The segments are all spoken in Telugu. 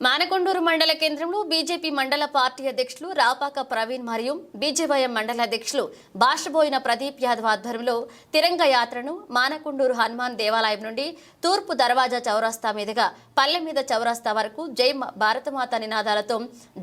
మానకొండూరు మండల కేంద్రంలో బీజేపీ మండల పార్టీ అధ్యక్షులు రాపాక ప్రవీణ్ మరియు బీజేవైఎం మండల అధ్యక్షులు భాషబోయిన ప్రదీప్ యాదవ్ ఆధ్వర్యంలో తిరంగ యాత్రను మానకొండూరు హనుమాన్ దేవాలయం నుండి తూర్పు దర్వాజా చౌరస్తా మీదుగా పల్లె మీద చౌరస్తా వరకు జై భారతమాత నినాదాలతో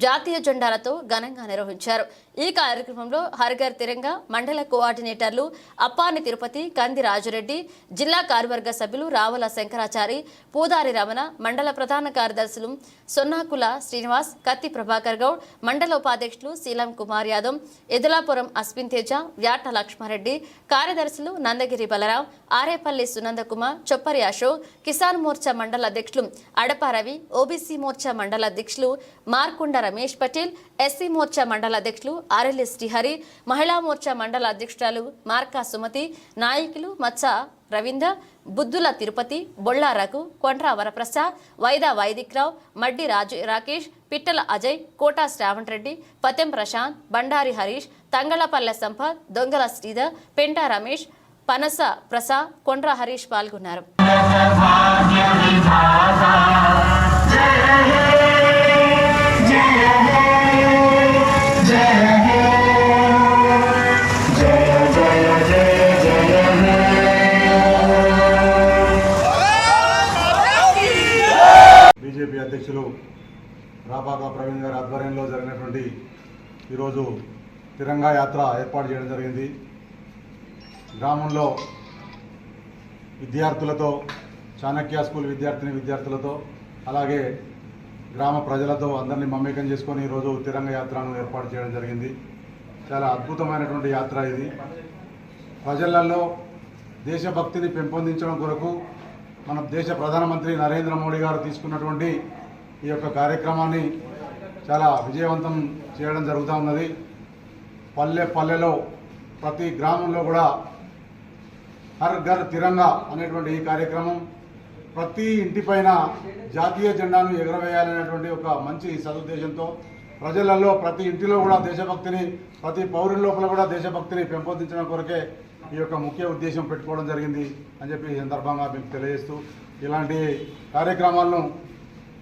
జాతీయ జెండాలతో ఘనంగా నిర్వహించారు. ఈ కార్యక్రమంలో హర్ఘర్ తిరంగ మండల కోఆర్డినేటర్లు అప్పాని తిరుపతి కంది రాజురెడ్డి జిల్లా కార్యవర్గ సభ్యులు రావుల శంకరాచారి పూదారి రమణ మండల ప్రధాన కార్యదర్శులు సొన్నాకుల శ్రీనివాస్ కత్తి ప్రభాకర్ గౌడ్ మండల ఉపాధ్యక్షులు శీలం కుమార్ యాదవ్ ఎదులాపురం అశ్విన్ తేజ వ్యాట లక్ష్మారెడ్డి కార్యదర్శులు నందగిరి బలరాం ఆరేపల్లి సునందకుమార్ చొప్పరి అశోక్ కిసాన్ మోర్చా మండల అధ్యక్షులు అడప రవి ఓబీసీ మోర్చా మండల అధ్యక్షులు మార్కుండ రమేష్ పటేల్ ఎస్సీ మోర్చా మండల అధ్యక్షులు ఆర్ఎల్ఎస్ శ్రీహరి మహిళా మోర్చా మండల అధ్యక్షురాలు మార్కా సుమతి నాయకులు మచ్చ రవీందర్ బుద్ధుల తిరుపతి బొళ్ళా రఘు కొండ్రా వరప్రసాద్ వైదా వైదిక్రావు మడ్డి రాజు రాకేష్ పిట్టల అజయ్ కోటా శ్రావణ్ రెడ్డి పతెం ప్రశాంత్ బండారి హరీష్ తంగళపల్లె సంపత్ దొంగల శ్రీధర్ పెంటా రమేష్ పనస ప్రసాద్ కొండ్రా హరీష్ పాల్గొన్నారు. అధ్యక్షులు రాపాక ప్రవీణ్ గారి ఆధ్వర్యంలో జరిగినటువంటి ఈరోజు తిరంగా యాత్ర ఏర్పాటు చేయడం జరిగింది. గ్రామంలో విద్యార్థులతో చాణక్య స్కూల్ విద్యార్థిని విద్యార్థులతో అలాగే గ్రామ ప్రజలతో అందరినీ మమేకం చేసుకొని ఈరోజు తిరంగ యాత్రను ఏర్పాటు చేయడం జరిగింది. చాలా అద్భుతమైనటువంటి యాత్ర ఇది. ప్రజలలో దేశభక్తిని పెంపొందించడం కొరకు మన దేశ ప్రధానమంత్రి నరేంద్ర మోడీ గారు తీసుకున్నటువంటి ఈ యొక్క కార్యక్రమాన్ని చాలా విజయవంతం చేయడం జరుగుతూ ఉన్నది. పల్లె పల్లెలో ప్రతి గ్రామంలో కూడా హర్ ఘర్ తిరంగా అనేటువంటి ఈ కార్యక్రమం ప్రతి ఇంటిపైన జాతీయ జెండాను ఎగురవేయాలనేటువంటి ఒక మంచి సదుద్దేశంతో ప్రజలలో ప్రతి ఇంటిలో కూడా దేశభక్తిని ప్రతి పౌరుల లోపల కూడా దేశభక్తిని పెంపొందించడం కొరకే ఈ యొక్క ముఖ్య ఉద్దేశం పెట్టుకోవడం జరిగింది అని చెప్పి ఈ సందర్భంగా మీకు తెలియజేస్తూ ఇలాంటి కార్యక్రమాలను